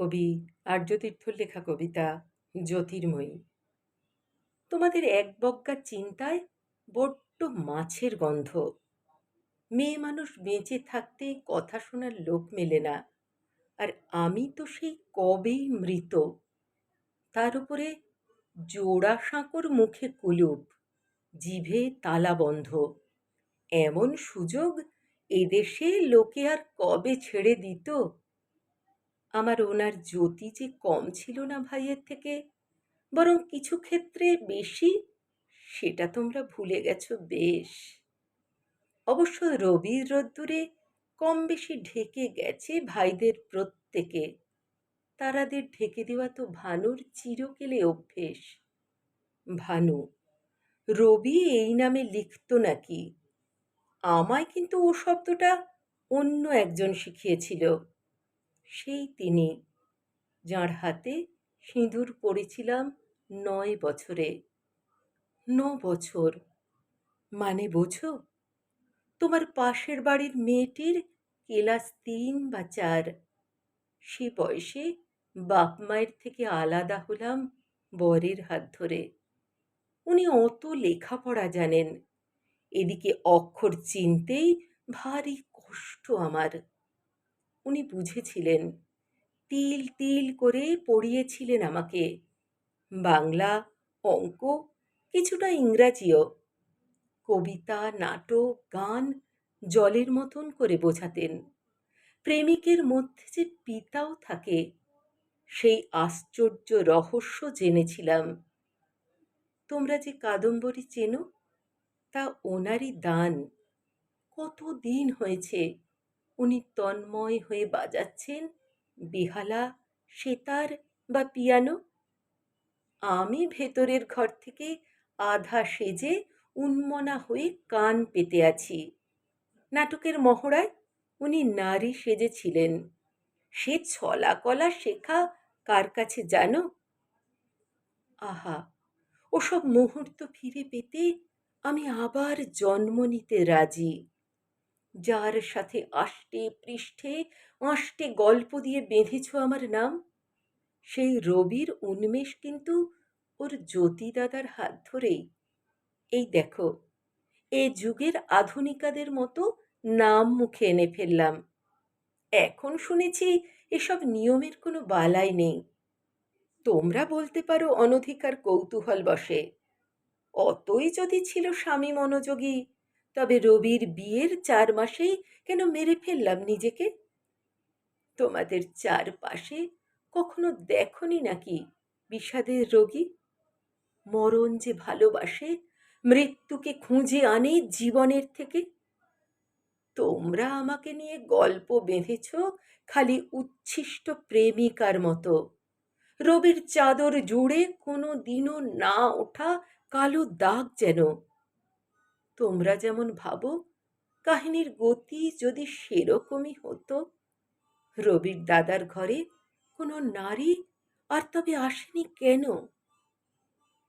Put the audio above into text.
কবি আর্যতীর্থর লেখা কবিতা জ্যোতির্ময়ী। তোমাদের এক বজ্ঞা চিন্তায় বড্ড মাছের গন্ধ। মেয়ে মানুষ বেঁচে থাকতে কথা শোনার লোক মেলে না। আর আমি তো সেই কবেই মৃত। তার উপরে জোড়া সাঁকোর মুখে কুলুপ, জিভে তালা বন্ধ। এমন সুযোগ এদেশে লোকে আর কবে ছেড়ে দিত? আমার ওনার জ্যোতি যে কম ছিল না ভাইয়ের থেকে, বরং কিছু ক্ষেত্রে বেশি, সেটা তোমরা ভুলে গেছো বেশ। অবশ্য রবির রোদ্দুরে কম বেশি ঢেকে গেছে ভাইদের প্রত্যেকে। তারাদের ঢেকে দেওয়া তো ভানুর চিরকেলে অভ্যেস। ভানু, রবি এই নামে লিখত নাকি? আমায় কিন্তু ও শব্দটা অন্য একজন শিখিয়েছিল। সেই তিনি যাঁর হাতে সিঁদুর পড়েছিলাম নয় বছরে। ন বছর। মানে বোঝো, তোমার পাশের বাড়ির মেয়েটির ক্লাস তিন বা চার। সে বয়সে বাপ মায়ের থেকে আলাদা হলাম বরের হাত ধরে। উনি অত লেখাপড়া জানেন। এদিকে অক্ষর চিনতেই ভারী কষ্ট আমার। উনি বুঝেছিলেন। তিল তিল করে পড়িয়েছিলেন আমাকে। বাংলা, অঙ্ক, কিছুটা ইংরাজিও। কবিতা, নাটক, গান জলের মতন করে বোঝাতেন। প্রেমিকের মধ্যে যে পিতাও থাকে, সেই আশ্চর্য রহস্য জেনেছিলাম। তোমরা যে কাদম্বরী চেনো, তা ওনারই দান। কত দিন হয়েছে উনি তন্ময় হয়ে বাজাচ্ছেন, বেহালা, সেতার বা পিয়ানো? আমি ভেতরের ঘর থেকে আধা সেজে উন্মনা হয়ে কান পেতে আছি। নাটকের মহড়ায় উনি নারী সেজেছিলেন। সে ছলা কলা শেখা কার কাছে জানো? আহা, ওসব মুহূর্ত ফিরে পেতে আমি আবার জন্ম নিতে রাজি। যার সাথে আষ্টে পৃষ্ঠে আষ্টে গল্প দিয়ে বেঁধেছ আমার নাম? সেই রবির উন্মেষ কিন্তু ওর জ্যোতি দাদার হাত ধরেই। এই দেখো, এ যুগের আধুনিকাদের মতো নাম মুখে এনে ফেললাম। এখন শুনেছি এসব নিয়মের কোনো বালাই নেই। তোমরা বলতে পারো অনধিকার কৌতূহল বসে। অতই যদি ছিল স্বামী মনোযোগী তবে রবির বিয়ের চার মাসেই কেন মেরে ফেললাম নিজেকে? তোমাদের চারপাশে কখনো দেখনি নাকি বিষাদের রোগী? মরণ যে ভালোবাসে, মৃত্যুকে খুঁজে আনে জীবনের থেকে? তোমরা আমাকে নিয়ে গল্প বেঁধেছ খালি উচ্ছিষ্ট প্রেমিকার মতো। রবির চাদর জুড়ে কোনো দিনও না ওঠা কালো দাগ যেন। তোমরা যেমন ভাবো, কাহিনীর গতি যদি সেরকমই হতো। রবির দাদার ঘরে কোনো নারী, আর তবে আসেনি কেন?